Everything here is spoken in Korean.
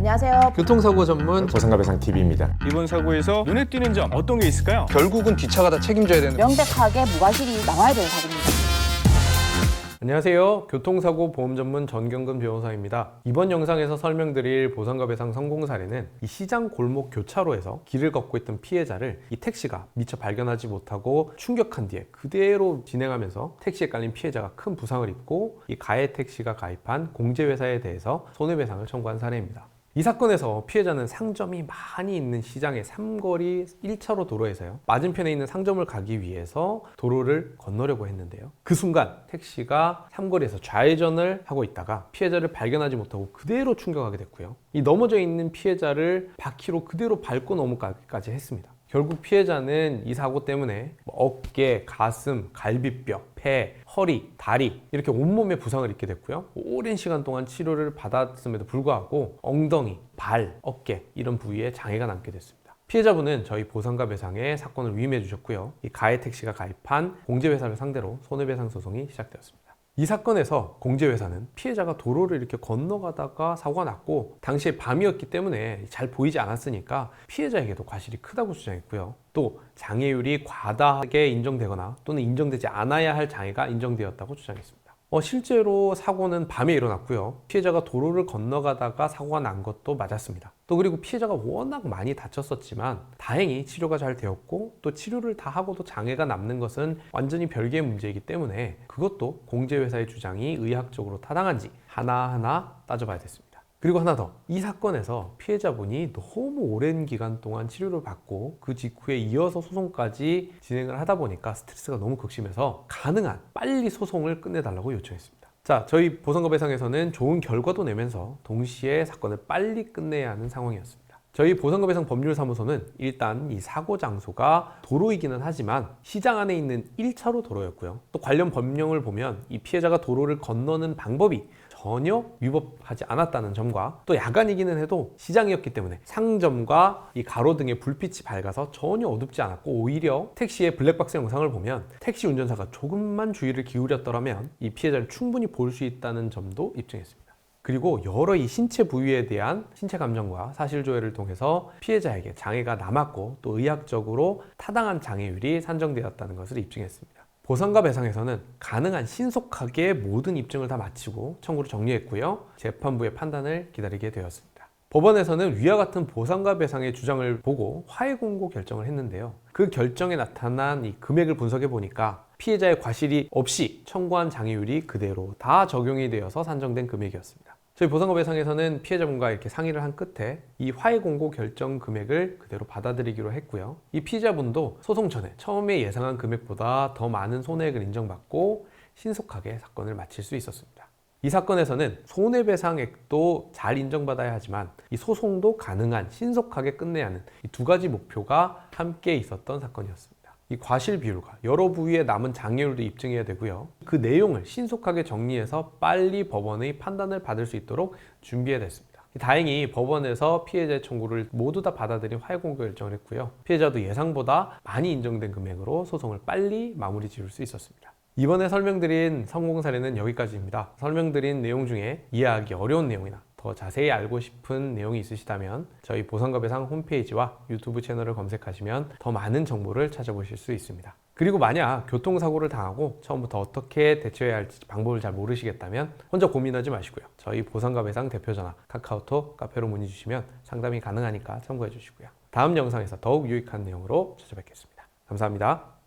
안녕하세요. 교통사고 전문 보상가배상 TV입니다. 이번 사고에서 눈에 띄는 점 어떤 게 있을까요? 결국은 뒷차가 다 책임져야 되는 명백하게 무과실이 나와야 되는 사고입니다. 안녕하세요. 교통사고 보험 전문 전경근 변호사입니다. 이번 영상에서 설명드릴 보상과 배상 성공 사례는 이 시장 골목 교차로에서 길을 걷고 있던 피해자를 이 택시가 미처 발견하지 못하고 충격한 뒤에 그대로 진행하면서 택시에 깔린 피해자가 큰 부상을 입고 이 가해 택시가 가입한 공제회사에 대해서 손해배상을 청구한 사례입니다. 이 사건에서 피해자는 상점이 많이 있는 시장의 삼거리 1차로 도로에서요. 맞은편에 있는 상점을 가기 위해서 도로를 건너려고 했는데요. 그 순간 택시가 삼거리에서 좌회전을 하고 있다가 피해자를 발견하지 못하고 그대로 충격하게 됐고요. 이 넘어져 있는 피해자를 바퀴로 그대로 밟고 넘어가기까지 했습니다. 결국 피해자는 이 사고 때문에 뭐 어깨, 가슴, 갈비뼈, 폐, 허리, 다리 이렇게 온몸에 부상을 입게 됐고요. 오랜 시간 동안 치료를 받았음에도 불구하고 엉덩이, 발, 어깨 이런 부위에 장애가 남게 됐습니다. 피해자분은 저희 보상과 배상에 사건을 위임해 주셨고요. 이 가해 택시가 가입한 공제회사를 상대로 손해배상 소송이 시작되었습니다. 이 사건에서 공제회사는 피해자가 도로를 이렇게 건너가다가 사고가 났고 당시에 밤이었기 때문에 잘 보이지 않았으니까 피해자에게도 과실이 크다고 주장했고요. 또 장애율이 과다하게 인정되거나 또는 인정되지 않아야 할 장애가 인정되었다고 주장했습니다. 어, 실제로 사고는 밤에 일어났고요. 피해자가 도로를 건너가다가 사고가 난 것도 맞았습니다. 또 그리고 피해자가 워낙 많이 다쳤었지만 다행히 치료가 잘 되었고 또 치료를 다 하고도 장애가 남는 것은 완전히 별개의 문제이기 때문에 그것도 공제회사의 주장이 의학적으로 타당한지 하나하나 따져봐야 됐습니다. 그리고 하나 더. 이 사건에서 피해자분이 너무 오랜 기간 동안 치료를 받고 그 직후에 이어서 소송까지 진행을 하다 보니까 스트레스가 너무 극심해서 가능한 빨리 소송을 끝내달라고 요청했습니다. 자, 저희 보상거배상에서는 좋은 결과도 내면서 동시에 사건을 빨리 끝내야 하는 상황이었습니다. 저희 보상거배상 법률사무소는 일단 이 사고 장소가 도로이기는 하지만 시장 안에 있는 1차로 도로였고요. 또 관련 법령을 보면 이 피해자가 도로를 건너는 방법이 전혀 위법하지 않았다는 점과 또 야간이기는 해도 시장이었기 때문에 상점과 이 가로등의 불빛이 밝아서 전혀 어둡지 않았고 오히려 택시의 블랙박스 영상을 보면 택시 운전사가 조금만 주의를 기울였더라면 이 피해자를 충분히 볼 수 있다는 점도 입증했습니다. 그리고 여러 이 신체 부위에 대한 신체 감정과 사실 조회를 통해서 피해자에게 장애가 남았고 또 의학적으로 타당한 장애율이 산정되었다는 것을 입증했습니다. 보상과 배상에서는 가능한 신속하게 모든 입증을 다 마치고 청구를 정리했고요. 재판부의 판단을 기다리게 되었습니다. 법원에서는 위와 같은 보상과 배상의 주장을 보고 화해 공고 결정을 했는데요. 그 결정에 나타난 이 금액을 분석해 보니까 피해자의 과실이 없이 청구한 장애율이 그대로 다 적용이 되어서 산정된 금액이었습니다. 저희 보상과 배상에서는 피해자분과 이렇게 상의를 한 끝에 이 화해 공고 결정 금액을 그대로 받아들이기로 했고요. 이 피해자분도 소송 전에 처음에 예상한 금액보다 더 많은 손해액을 인정받고 신속하게 사건을 마칠 수 있었습니다. 이 사건에서는 손해배상액도 잘 인정받아야 하지만 이 소송도 가능한 신속하게 끝내야 하는 이 두 가지 목표가 함께 있었던 사건이었습니다. 이 과실 비율과 여러 부위에 남은 장애율도 입증해야 되고요. 그 내용을 신속하게 정리해서 빨리 법원의 판단을 받을 수 있도록 준비해야 됐습니다. 다행히 법원에서 피해자의 청구를 모두 다 받아들인 화해 공고 결정을 했고요. 피해자도 예상보다 많이 인정된 금액으로 소송을 빨리 마무리 지을 수 있었습니다. 이번에 설명드린 성공 사례는 여기까지입니다. 설명드린 내용 중에 이해하기 어려운 내용이나 더 자세히 알고 싶은 내용이 있으시다면 저희 보상과 배상 홈페이지와 유튜브 채널을 검색하시면 더 많은 정보를 찾아보실 수 있습니다. 그리고 만약 교통사고를 당하고 처음부터 어떻게 대처해야 할지 방법을 잘 모르시겠다면 혼자 고민하지 마시고요. 저희 보상과 배상 대표 전화 카카오톡 카페로 문의 주시면 상담이 가능하니까 참고해 주시고요. 다음 영상에서 더욱 유익한 내용으로 찾아뵙겠습니다. 감사합니다.